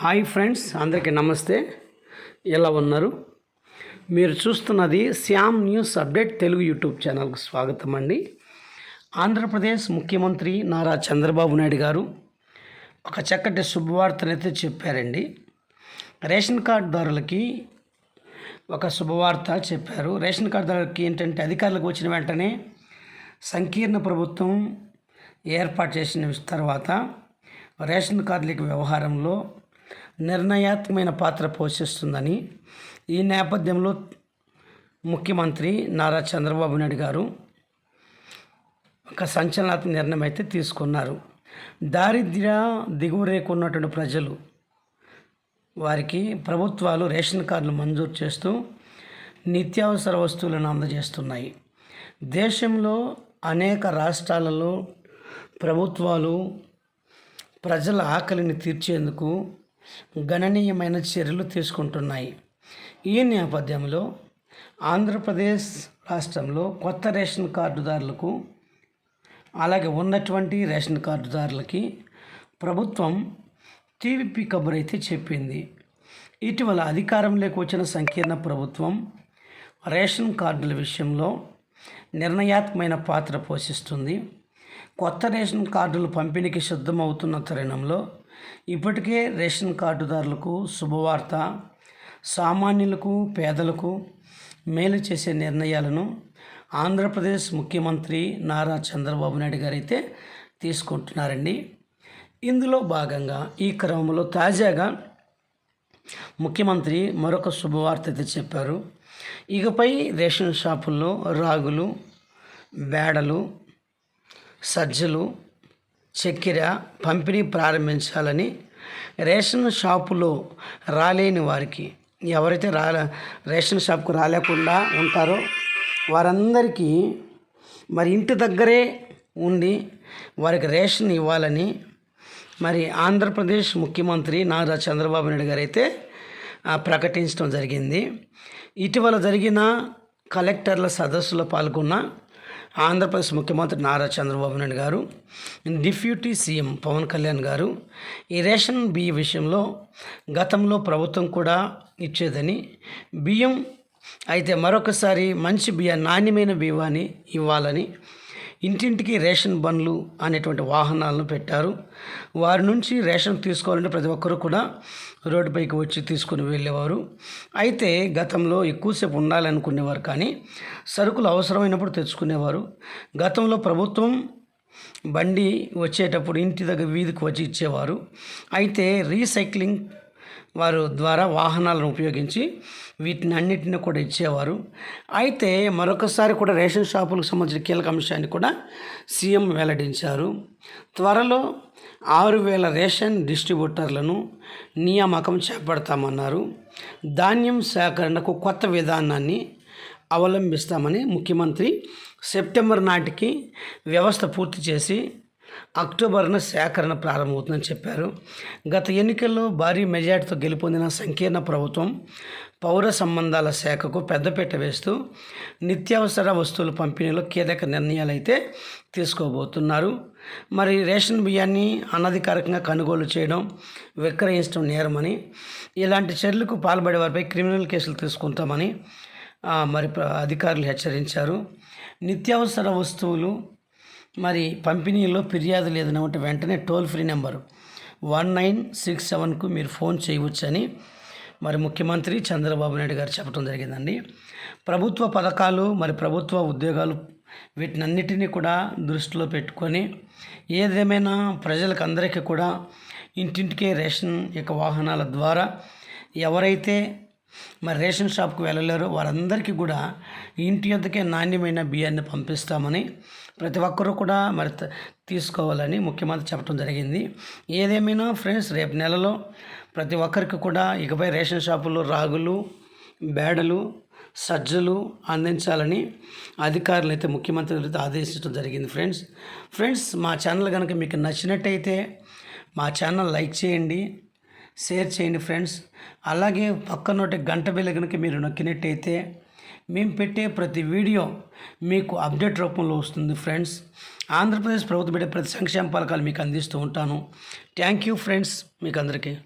Hi friends అందరికీ నమస్తే. ఎలా ఉన్నారు? మీరు చూస్తున్నది Shyam news update Telugu YouTube ఛానల్కు స్వాగతం అండి. ఆంధ్రప్రదేశ్ ముఖ్యమంత్రి నారా చంద్రబాబు నాయుడు గారు ఒక చక్కటి శుభవార్తనైతే చెప్పారండి. రేషన్ కార్డుదారులకి ఒక శుభవార్త చెప్పారు. రేషన్ కార్డుదారులకి ఏంటంటే అధికారులకు వచ్చిన వెంటనే సంకీర్ణ ప్రభుత్వం ఏర్పాటు చేసిన తర్వాత రేషన్ కార్డులకి వ్యవహారంలో నిర్ణయాత్మకమైన పాత్ర పోషిస్తుందని ఈ నేపథ్యంలో ముఖ్యమంత్రి నారా చంద్రబాబు నాయుడు గారు ఒక సంచలనాత్మక నిర్ణయం అయితే తీసుకున్నారు. దారిద్ర్య దిగువ రేకున్నటువంటి ప్రజలు వారికి ప్రభుత్వాలు రేషన్ కార్డులు మంజూరు చేస్తూ నిత్యావసర వస్తువులను అందజేస్తున్నాయి. దేశంలో అనేక రాష్ట్రాలలో ప్రభుత్వాలు ప్రజల ఆకలిని తీర్చేందుకు గణనీయమైన చర్యలు తీసుకుంటున్నాయి. ఈ నేపథ్యంలో ఆంధ్రప్రదేశ్ రాష్ట్రంలో కొత్త రేషన్ కార్డుదారులకు అలాగే ఉన్నటువంటి రేషన్ కార్డుదారులకి ప్రభుత్వం టీవీపీ కబుర్ అయితే చెప్పింది. ఇటీవల అధికారంలోకి వచ్చిన సంకీర్ణ ప్రభుత్వం రేషన్ కార్డుల విషయంలో నిర్ణయాత్మకమైన పాత్ర పోషిస్తుంది. కొత్త రేషన్ కార్డులు పంపిణీకి సిద్ధమవుతున్న తరుణంలో ఇప్పటికే రేషన్ కార్డుదారులకు శుభవార్త సామాన్యులకు పేదలకు మేలు చేసే నిర్ణయాలను ఆంధ్రప్రదేశ్ ముఖ్యమంత్రి నారా చంద్రబాబు నాయుడు గారైతే తీసుకుంటున్నారండి. ఇందులో భాగంగా ఈ క్రమంలో తాజాగా ముఖ్యమంత్రి మరొక శుభవార్త అయితే చెప్పారు. ఇకపై రేషన్ షాపుల్లో రాగులు బేడలు సజ్జలు చక్కెర పంపిణీ ప్రారంభించాలని రేషన్ షాపులో రాలేని వారికి ఎవరైతే రా రేషన్ షాప్కు రాలేకుండా ఉంటారో వారందరికీ మరి ఇంటి దగ్గరే ఉండి వారికి రేషన్ ఇవ్వాలని మరి ఆంధ్రప్రదేశ్ ముఖ్యమంత్రి నారా చంద్రబాబు నాయుడు గారు అయితే ప్రకటించడం జరిగింది. ఇటీవల జరిగిన కలెక్టర్ల సదస్సులో పాల్గొన్న ఆంధ్రప్రదేశ్ ముఖ్యమంత్రి నారా చంద్రబాబు నాయుడు గారు డిప్యూటీ సీఎం పవన్ కళ్యాణ్ గారు ఈ రేషన్ బియ్య విషయంలో గతంలో ప్రభుత్వం కూడా ఇచ్చేదని బియ్యం అయితే మరొకసారి మంచి బియ్య నాణ్యమైన బియ్యాన్ని ఇవ్వాలని ఇంటింటికి రేషన్ బండ్లు అనేటువంటి వాహనాలను పెట్టారు. వారి నుంచి రేషన్ తీసుకోవాలంటే ప్రతి ఒక్కరు కూడా రోడ్డుపైకి వచ్చి తీసుకుని వెళ్ళేవారు. అయితే గతంలో ఎక్కువసేపు ఉండాలనుకునేవారు కానీ సరుకులు అవసరమైనప్పుడు తెచ్చుకునేవారు. గతంలో ప్రభుత్వం బండి వచ్చేటప్పుడు ఇంటి దగ్గర వీధికి వచ్చి ఇచ్చేవారు. అయితే రీసైక్లింగ్ వారు ద్వారా వాహనాలను ఉపయోగించి వీటిని అన్నిటిని కూడా ఇచ్చేవారు. అయితే మరొకసారి కూడా రేషన్ షాపులకు సంబంధించిన కీలక అంశాన్ని కూడా సీఎం వెల్లడించారు. త్వరలో ఆరు వేల రేషన్ డిస్ట్రిబ్యూటర్లను నియామకం చేపడతామన్నారు. ధాన్యం సేకరణకు కొత్త విధానాన్ని అవలంబిస్తామని ముఖ్యమంత్రి సెప్టెంబర్ నాటికి వ్యవస్థ పూర్తి చేసి అక్టోబర్న సేకరణ ప్రారంభమవుతుందని చెప్పారు. గత ఎన్నికల్లో భారీ మెజార్టీతో గెలుపొందిన సంకీర్ణ ప్రభుత్వం పౌర సంబంధాల శాఖకు పెద్దపీట వేస్తూ నిత్యావసర వస్తువుల పంపిణీలో కీలక నిర్ణయాలు అయితే తీసుకోబోతున్నారు. మరి రేషన్ బియ్యాన్ని అనధికారికంగా కొనుగోలు చేయడం విక్రయించడం నేరమని ఇలాంటి చర్యలకు పాల్పడే వారిపై క్రిమినల్ కేసులు తీసుకుంటామని మరి అధికారులు హెచ్చరించారు. నిత్యావసర వస్తువులు మరి పంపిణీలో ఫిర్యాదు లేదని ఉంటే వెంటనే toll free number one nine six సెవెన్కు మీరు ఫోన్ చేయవచ్చని మరి ముఖ్యమంత్రి చంద్రబాబు నాయుడు గారు చెప్పడం జరిగిందండి. ప్రభుత్వ పథకాలు మరి ప్రభుత్వ ఉద్యోగాలు వీటినన్నిటినీ కూడా దృష్టిలో పెట్టుకొని ఏదేమైనా ప్రజలకు అందరికీ కూడా ఇంటింటికే రేషన్ యొక్క వాహనాల ద్వారా ఎవరైతే మరి రేషన్ షాప్కి వెళ్ళలేరు. వారందరికీ కూడా ఇంటి యొద్దకే నాణ్యమైన బియ్యాన్ని పంపిస్తామని ప్రతి ఒక్కరూ కూడా మరి తీసుకోవాలని ముఖ్యమంత్రి చెప్పడం జరిగింది. ఏదేమైనా ఫ్రెండ్స్ రేపు నెలలో ప్రతి ఒక్కరికి కూడా ఇకపై రేషన్ షాపుల్లో రాగులు బేడలు సజ్జలు అందించాలని అధికారులు అయితే ముఖ్యమంత్రి అయితే ఆదేశించడం జరిగింది ఫ్రెండ్స్. ఫ్రెండ్స్ మా ఛానల్ కనుక మీకు నచ్చినట్టయితే మా ఛానల్ లైక్ చేయండి. షేర్ చేయండి ఫ్రెండ్స్. అలాగే పక్కనోటి గంట బిల్ల కనుక మీరు నొక్కినట్టయితే మేము పెట్టే ప్రతి వీడియో మీకు అప్డేట్ రూపంలో వస్తుంది ఫ్రెండ్స్. ఆంధ్రప్రదేశ్ ప్రభుత్వం పెట్టే ప్రతి సంక్షేమ పథకాలు మీకు అందిస్తూ ఉంటాను. Thank you friends. మీకు అందరికీ.